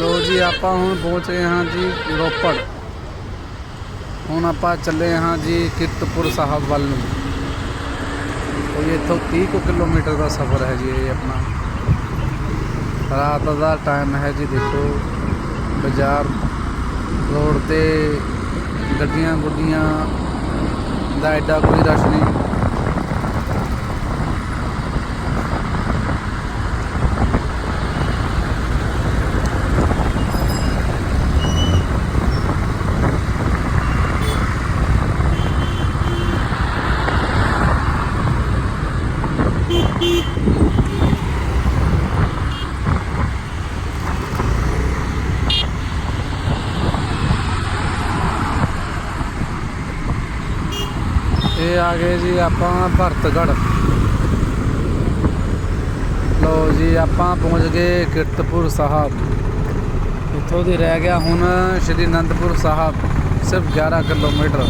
ਲੋ ਜੀ, ਆਪਾਂ ਹੁਣ ਪਹੁੰਚ ਗਏ ਹਾਂ ਜੀ ਰੋਪੜ। ਹੁਣ ਆਪਾਂ ਚੱਲੇ ਹਾਂ ਜੀ ਕਿਰਤਪੁਰ ਸਾਹਿਬ ਵੱਲ ਨੂੰ। ਕੋਈ ਇੱਥੋਂ 30 ਕੁ ਕਿਲੋਮੀਟਰ ਦਾ ਸਫ਼ਰ ਹੈ ਜੀ ਇਹ ਆਪਣਾ। ਰਾਤ ਦਾ ਟਾਈਮ ਹੈ ਜੀ ਦੇਖੋ, ਬਾਜ਼ਾਰ ਰੋਡ ਤੇ ਗੱਡੀਆਂ ਗੁੱਡੀਆਂ ਦਾ ਐਡਾ ਕੋਈ ਰਸ਼ ਨਹੀਂ। ਇਹ ਆ ਗਏ ਜੀ ਆਪਾਂ ਭਰਤਗੜ ਲਓ ਜੀ, ਆਪਾਂ ਪਹੁੰਚ ਗਏ ਕਿਰਤਪੁਰ ਸਾਹਿਬ। ਇੱਥੋਂ ਦੀ ਰਹਿ ਗਿਆ ਹੁਣ ਸ਼੍ਰੀ ਅਨੰਦਪੁਰ ਸਾਹਿਬ, ਸਿਰਫ 11 ਕਿਲੋਮੀਟਰ।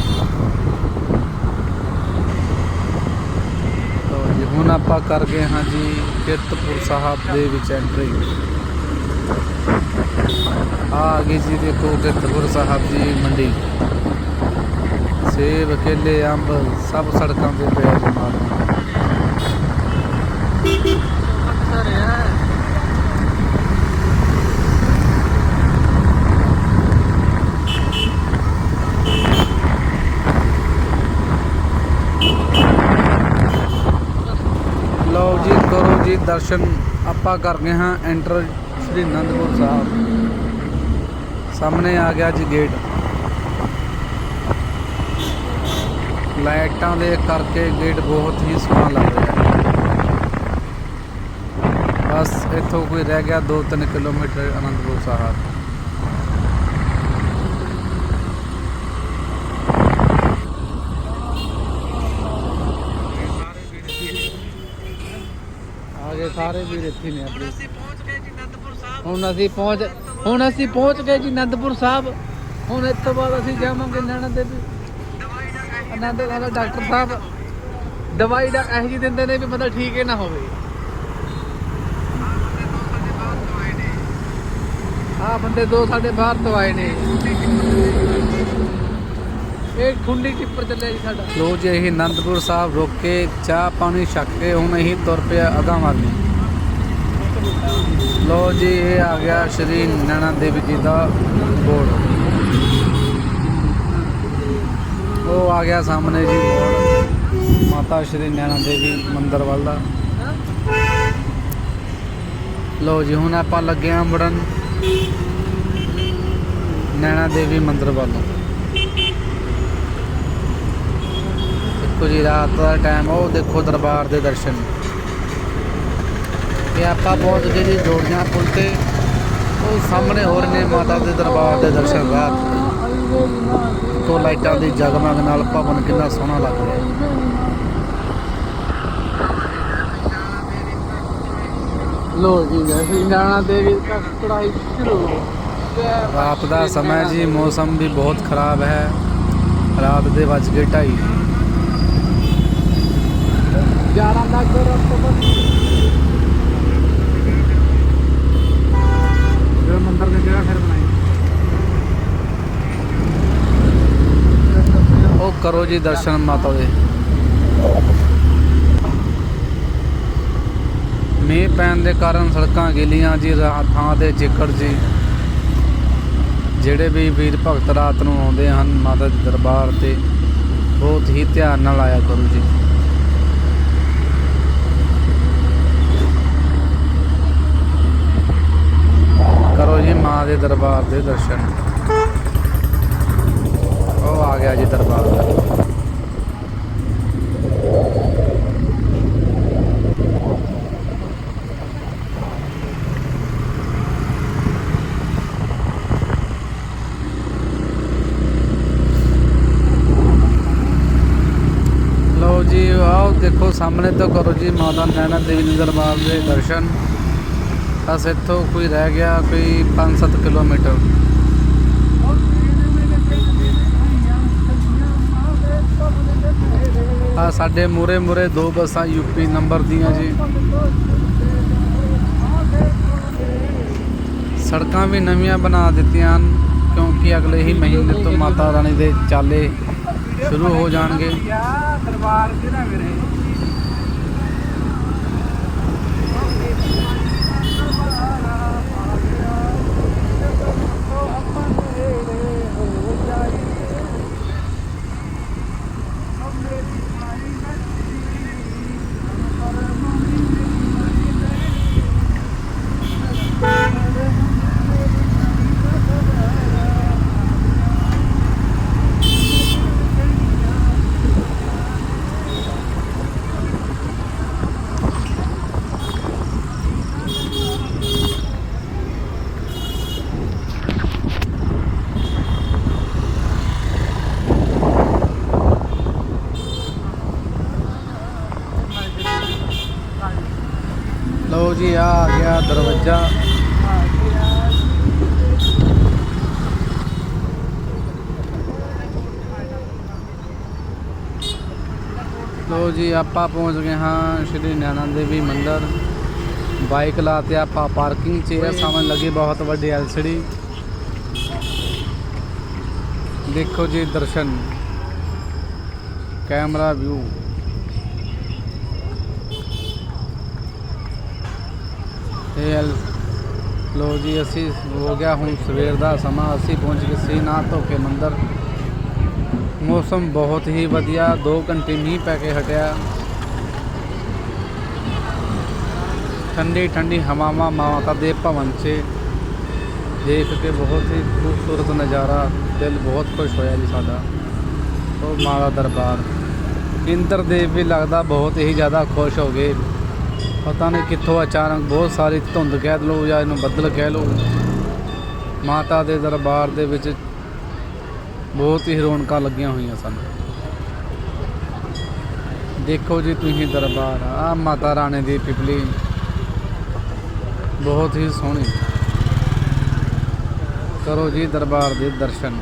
ਲੋ ਜੀ, ਹੁਣ ਆਪਾਂ ਕਰ ਗਏ ਹਾਂ ਜੀ ਕਿਰਤਪੁਰ ਸਾਹਿਬ ਦੇ ਵਿੱਚ ਐਂਟਰੀ ਆ ਗਈ ਜੀ ਦੇਖੋ ਕਿਰਤਪੁਰ ਸਾਹਿਬ ਦੀ ਮੰਡੀ। ਸੇਬ, ਕੇਲੇ, ਅੰਬ, ਸਭ ਸੜਕਾਂ ਤੇ ਪਿਆ ਜੀ ਲਓ ਜੀ, ਕਰੋ ਜੀ ਦਰਸ਼ਨ। ਆਪਾਂ ਕਰਦੇ ਹਾਂ ਐਂਟਰ ਸ੍ਰੀ ਅਨੰਦਪੁਰ ਸਾਹਿਬ। ਸਾਹਮਣੇ ਆ ਗਿਆ ਜੀ ਗੇਟ ਲਾਈਟਾਂ ਦੇ ਕਰਕੇ ਗੇਟ ਬਹੁਤ ਹੀ ਸੋਹਣਾ ਲੱਗ ਰਿਹਾ ਹੈ। ਬਸ ਇੱਥੋਂ ਕੋਈ ਰਹਿ ਗਿਆ 2-3 ਕਿਲੋਮੀਟਰ ਅਨੰਦਪੁਰ ਸਾਹਿਬ। ਆਗੇ ਸਾਰੇ ਵੀਰ ਇੱਥੇ ਨੇ ਆਪਣੇ। ਹੁਣ ਅਸੀਂ ਪਹੁੰਚ ਹੁਣ ਅਸੀਂ ਪਹੁੰਚ ਗਏ ਜੀ ਅਨੰਦਪੁਰ ਸਾਹਿਬ। ਹੁਣ ਇਸ ਤੋਂ ਬਾਅਦ ਅਸੀਂ ਜਾਵਾਂਗੇ ਨੈਣਾ ਦੇਵੀ। ਆਨੰਦ ਵਾਲਾ ਡਾਕਟਰ ਸਾਹਿਬ ਦਵਾਈ ਦਾ ਇਹੋ ਜਿਹੀ ਦਿੰਦੇ ਨੇ ਵੀ ਮਤਲਬ ਠੀਕ ਹੀ ਨਾ ਹੋਵੇ। ਆ ਬੰਦੇ ਦੋ ਸਾਡੇ ਬਾਹਰ ਤੋਂ ਆਏ ਨੇ। ਇਹ ਖੁੰਡੀ ਟਿੱਪਰ ਚੱਲਿਆ ਜੀ ਸਾਡਾ। ਲੋ ਜੀ ਇਹ ਆਨੰਦਪੁਰ ਸਾਹਿਬ ਰੁਕ ਕੇ ਚਾਹ ਪਾਣੀ ਛਕ ਕੇ ਹੁਣ ਅਸੀਂ ਤੁਰ ਪਿਆ ਅਗਾਂ ਵੱਲ ਲੋ ਜੀ, ਇਹ ਆ ਗਿਆ ਸ਼੍ਰੀ ਨੈਣਾ ਦੇਵੀ ਜੀ ਦਾ ਬੋਰਡ। ਉਹ ਆ ਗਿਆ ਸਾਹਮਣੇ ਜੀ। ਬੋਰਡ ਮਾਤਾ ਸ਼੍ਰੀ ਨੈਣਾ ਦੇਵੀ ਮੰਦਿਰ ਵੱਲ ਦਾ। ਲੋ ਜੀ, ਹੁਣ ਆਪਾਂ ਲੱਗੇ ਆਂ ਮੁੜਨ ਨੈਣਾ ਦੇਵੀ ਮੰਦਿਰ ਵੱਲ। ਨੂੰ ਦੇਖੋ ਜੀ, ਰਾਤ ਦਾ ਟਾਈਮ ਉਹ ਦੇਖੋ ਦਰਬਾਰ ਦੇ ਦਰਸ਼ਨ। ਇਹ ਆਪਾਂ ਪਹੁੰਚ ਗਏ ਜੀ ਜੋੜੀਆਂ ਪੁਲ ਤੇ। ਉਹ ਸਾਹਮਣੇ ਹੋਰ ਨੇ ਮਾਤਾ ਦੇ ਦਰਬਾਰ ਦੇ ਦਰਸ਼ਨ ਰਾਤ। ਤੋਂ ਲਾਈਟਾਂ ਦੀ ਜਗਮਗ ਨਾਲ ਭਵਨ ਕਿੰਨਾ ਸੋਹਣਾ ਲੱਗ ਰਿਹਾ ਲੋ ਜੀ ਅਸੀਂ ਨਾਣਾ ਦੇਵੀ ਚੜਾਈ ਸ਼ੁਰੂ ਰਾਤ ਦਾ ਸਮਾਂ ਜੀ ਮੌਸਮ ਵੀ ਬਹੁਤ ਖਰਾਬ ਹੈ। ਰਾਤ ਦੇ ਵੱਜ ਗਏ 2:30 11 ਲੱਖ ਰਸਤੇ ਜੋ ਮੰਦਰ ਦੀ ਜਗ੍ਹਾ ਫਿਰ ਬਣਾਈ ਉਹ ਕਰੋ ਜੀ ਦਰਸ਼ਨ ਮਾਤਾ ਦੇ। ਮੀਂਹ ਪੈਣ ਦੇ ਕਾਰਨ ਸੜਕਾਂ ਗਿੱਲੀਆਂ ਜੀ ਥਾਂ ਦੇ ਚਿੱਕੜ ਜੀ। ਜਿਹੜੇ ਵੀ ਵੀਰ ਭਗਤ ਰਾਤ ਨੂੰ ਆਉਂਦੇ ਹਨ ਮਾਤਾ ਦੇ ਦਰਬਾਰ ਤੇ, ਬਹੁਤ ਹੀ ਧਿਆਨ ਨਾਲ ਆਇਆ ਕਰੋ ਜੀ। ਕਰੋ ਜੀ ਮਾਂ ਦੇ ਦਰਬਾਰ ਦੇ ਦਰਸ਼ਨ। ਉਹ ਆ ਗਿਆ ਜੀ ਦਰਬਾਰ ਦਾ। ਲਓ ਜੀ ਆਓ ਦੇਖੋ, ਸਾਹਮਣੇ ਤੋਂ ਕਰੋ ਜੀ ਮਾਤਾ ਨੈਣਾ ਦੇਵੀ ਦੇ ਦਰਬਾਰ ਦੇ ਦਰਸ਼ਨ। ਬਸ ਇੱਥੋਂ ਕੋਈ ਰਹਿ ਗਿਆ, ਕੋਈ 5-7 ਕਿਲੋਮੀਟਰ। ਆ ਸਾਡੇ ਮੂਰੇ ਮੂਰੇ ਦੋ ਬੱਸਾਂ ਯੂਪੀ ਨੰਬਰ ਦੀਆਂ ਜੀ। ਸੜਕਾਂ ਵੀ ਨਵੀਆਂ ਬਣਾ ਦਿੱਤੀਆਂ ਹਨ, ਕਿਉਂਕਿ ਅਗਲੇ ਹੀ ਮਹੀਨੇ ਤੋਂ ਮਾਤਾ ਰਾਣੀ ਦੇ ਚਾਲੇ ਸ਼ੁਰੂ ਹੋ ਜਾਣਗੇ। ਦਰਬਾਰ ਕਿਹੜਾ ਮੇਰੇ ਆ ਦਰਵਾਜ਼ਾ। ਲਓ ਜੀ, ਆਪਾਂ ਪਹੁੰਚ ਗਏ ਹਾਂ ਸ਼੍ਰੀ ਨੈਣਾ ਦੇਵੀ ਮੰਦਿਰ। ਬਾਈਕ ਲਾਤੇ ਆਪਾਂ ਪਾਰਕਿੰਗ 'ਚ ਹੈ ਸਾਹਮਣੇ ਲੱਗੀ ਬਹੁਤ ਵੱਡੀ ਐਲਸੀਡੀ ਦੇਖੋ ਜੀ ਦਰਸ਼ਨ। ਕੈਮਰਾ ਵਿਊ ਇਹ ਐਲ ਲੋ ਜੀ, ਅਸੀਂ ਹੋ ਗਿਆ ਹੁਣ ਸਵੇਰ ਦਾ ਸਮਾਂ। ਅਸੀਂ ਪਹੁੰਚ ਗਏ ਸੀ ਨਾ ਧੋ ਮੰਦਰ। ਮੌਸਮ ਬਹੁਤ ਹੀ ਵਧੀਆ 2 ਘੰਟੇ ਮੀਂਹ ਪੈ ਕੇ ਹਟਿਆ। ਠੰਡੀ ਠੰਡੀ ਹਵਾਵਾਂ ਮਾਤਾ ਦੇ ਭਵਨ 'ਚ। ਦੇਖ ਕੇ ਬਹੁਤ ਹੀ ਖੂਬਸੂਰਤ ਨਜ਼ਾਰਾ। ਦਿਲ ਬਹੁਤ ਖੁਸ਼ ਹੋਇਆ ਜੀ ਸਾਡਾ। ਉਹ ਮਾਂ ਦਾ ਦਰਬਾਰ। ਇੰਦਰ ਦੇਵ ਵੀ ਲੱਗਦਾ ਬਹੁਤ ਹੀ ਜ਼ਿਆਦਾ ਖੁਸ਼ ਹੋ ਗਏ। ਪਤਾ ਨਹੀਂ ਕਿੱਥੋਂ ਅਚਾਨਕ ਬਹੁਤ ਸਾਰੀ ਧੁੰਦ ਕਹਿ ਲਓ ਜਾਂ ਇਹਨੂੰ ਬੱਦਲ ਕਹਿ ਲਓ। ਮਾਤਾ ਦੇ ਦਰਬਾਰ ਦੇ ਵਿੱਚ ਬਹੁਤ ਹੀ ਰੌਣਕਾਂ ਲੱਗੀਆਂ ਹੋਈਆਂ ਸਨ। ਦੇਖੋ ਜੀ ਤੁਸੀਂ ਦਰਬਾਰ, ਆ ਮਾਤਾ ਰਾਣੀ ਦੀ ਪਿਪਲੀ। ਬਹੁਤ ਹੀ ਸੋਹਣੀ। ਕਰੋ ਜੀ ਦਰਬਾਰ ਦੇ ਦਰਸ਼ਨ।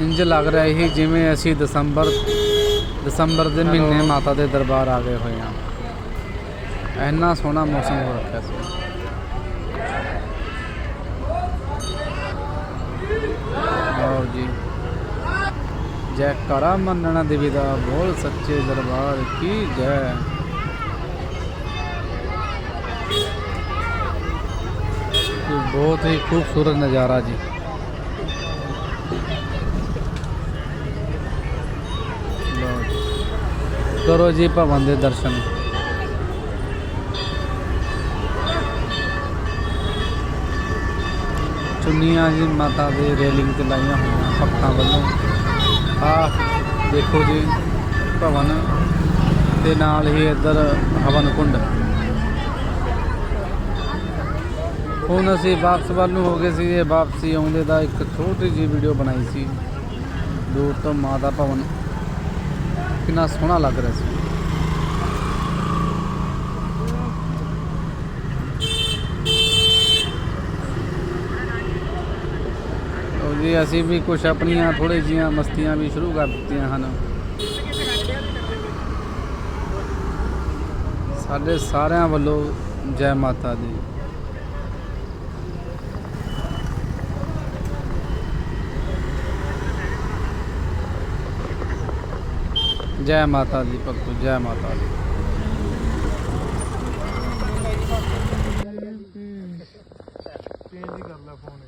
ਇੰਜ ਲੱਗ ਰਿਹਾ ਹੈ ਜਿਵੇਂ ਅਸੀਂ ਦਸੰਬਰ ਦਸੰਬਰ ਦੇ ਮਹੀਨੇ ਮਾਤਾ ਦੇ ਦਰਬਾਰ ਆ ਗਏ ਹੋਏ ਹਾਂ ਇੰਨਾ ਸੋਹਣਾ ਮੌਸਮ ਹੋ ਰੱਖਿਆ ਸੀ। ਲਓ ਜੀ। ਜੈ ਕਰਾ ਮੰਨਣਾ ਦੇਵੀ ਦਾ ਬੋਲ ਸੱਚੇ ਦਰਬਾਰ ਕੀ ਜੈ। ਬਹੁਤ ਹੀ ਖੂਬਸੂਰਤ ਨਜ਼ਾਰਾ ਜੀ। ਕਰੋ ਜੀ ਭਵਨ ਦੇ ਦਰਸ਼ਨ। ਚੁੰਨੀਆਂ ਜੀ ਮਾਤਾ ਦੇ ਰੇਲਿੰਗ ਤੇ ਲਾਈਆਂ ਹੋਈਆਂ ਭਗਤਾਂ ਵੱਲੋਂ। ਆ ਦੇਖੋ ਜੀ, ਭਵਨ ਤੇ ਨਾਲ ਹੀ ਇੱਧਰ ਹਵਨ ਕੁੰਡ ਹੁਣ ਅਸੀਂ ਵਾਪਸ ਵੱਲ ਨੂੰ ਹੋ ਗਏ ਸੀ, ਇਹ ਵਾਪਸੀ ਆਉਂਦੇ ਦਾ ਇੱਕ ਛੋਟੀ ਜਿਹੀ ਵੀਡੀਓ ਬਣਾਈ ਸੀ। ਦੂਰ ਤੋਂ ਮਾਤਾ ਭਵਨ ਕਿੰਨਾ ਸੋਹਣਾ ਲੱਗ ਰਿਹਾ ਸੀ। ਜੀ ਅਸੀਂ ਵੀ ਕੁਝ ਆਪਣੀਆਂ ਥੋੜੀ ਜੀਆਂ ਮਸਤੀਆਂ ਵੀ ਸ਼ੁਰੂ ਕਰ ਦਿੱਤੀਆਂ ਹਨ। ਸਾਡੇ ਸਾਰਿਆਂ ਵੱਲੋਂ ਜੈ ਮਾਤਾ ਦੀ। ਜੈ ਮਾਤਾ ਦੀ ਭਗਤੋ ਜੈ ਮਾਤਾ ਦੀ। ਚੇਂਜ ਕਰ ਲੈ ਫੋਨ